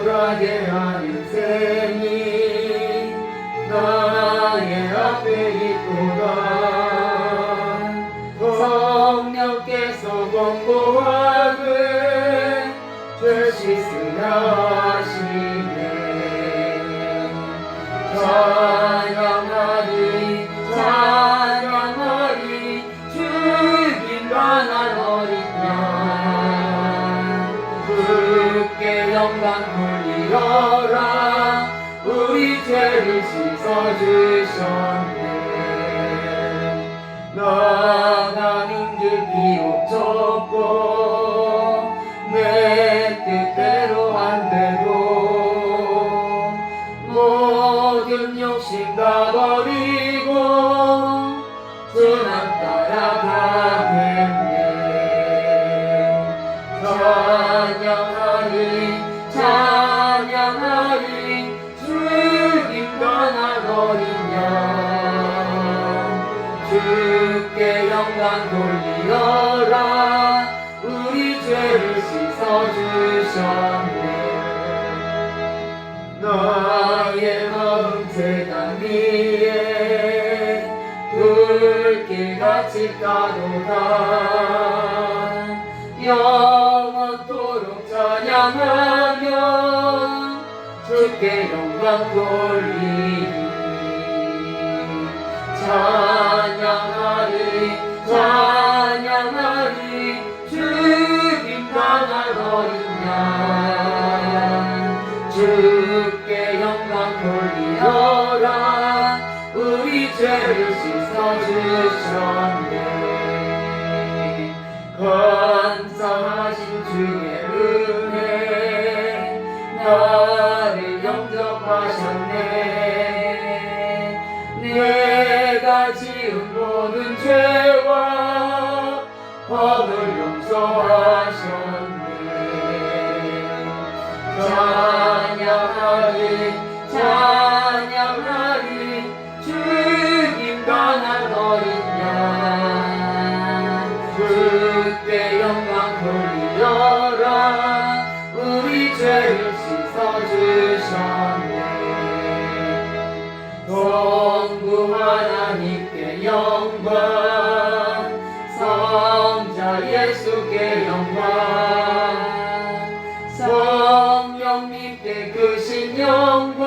정결하게 하는 셈이 나의 앞에 있도다. 성령께서 권고하되 죄 씻으라 영광 돌리어라. 우리 죄를 씻어주셨네. 나가는 길 비록 좁 영광 돌리어라. 우리 죄를 씻어주셨네. 나의 마음 재단 위에 불길같이 가도다. 영원토록 찬양하며 주께 영광 찬양하리 찬양하리 주님 양 주께 영광 돌리어라 우리 죄를 씻어주셨네. 감사하신 주의 어린 양 주께 영광 돌리어라. 우리 죄를 씻어주셨네. 성부 하나님께 영광 성자 예수께 영광. 성령님께 크신 영광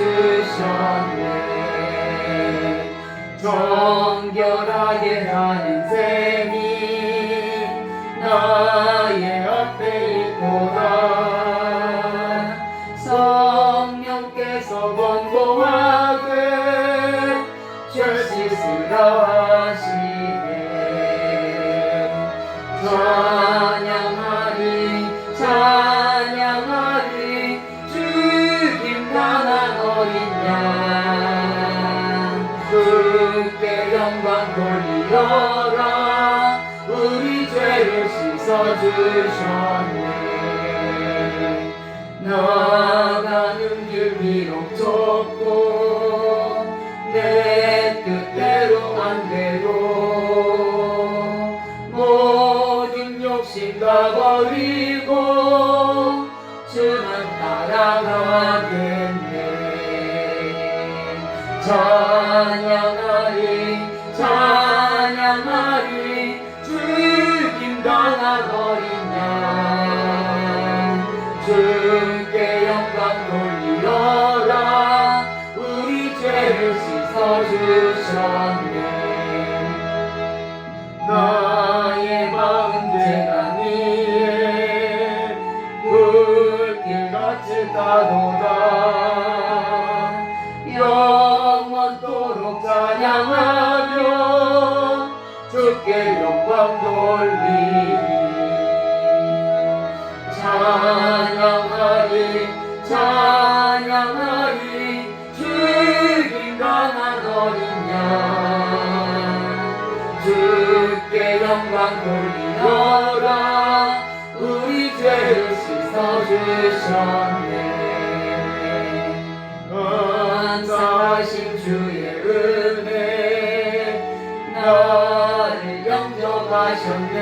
씻어주셨네. 정결하게 하는 셈 성령께서 권고하되 죄 씻으라 하시네 찬양하리 찬양하리. 강한 어린 양. 주께 영광 돌리어라. 우리 죄를 씻어주셨네 나가는 길 비록 좁고 내 뜻대로 안 돼도 모든 욕심 다 버리 죄를 씻어주셨네 나의 마음 위에 불길같이 따도다 영원토록 찬양하며 주께 영광 돌리리 씻어주셨네 감사하신 주의 은혜. 나를 영접하셨네.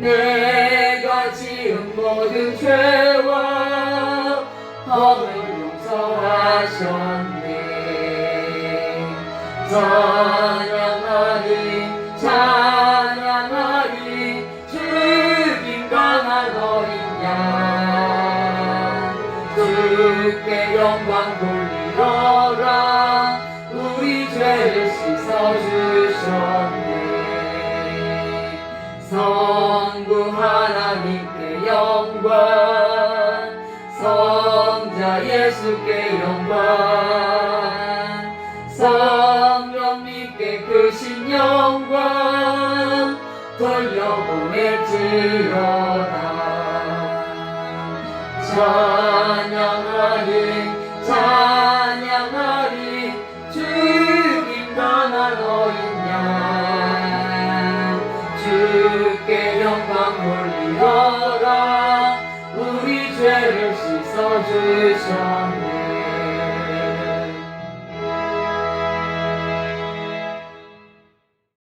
내가 지은 모든 죄와 허물 용서하셨네 영광 성자 예수께 영광. 성령님께 크신 영광 돌려보낼지어다. 찬양하리 찬양하리 돌리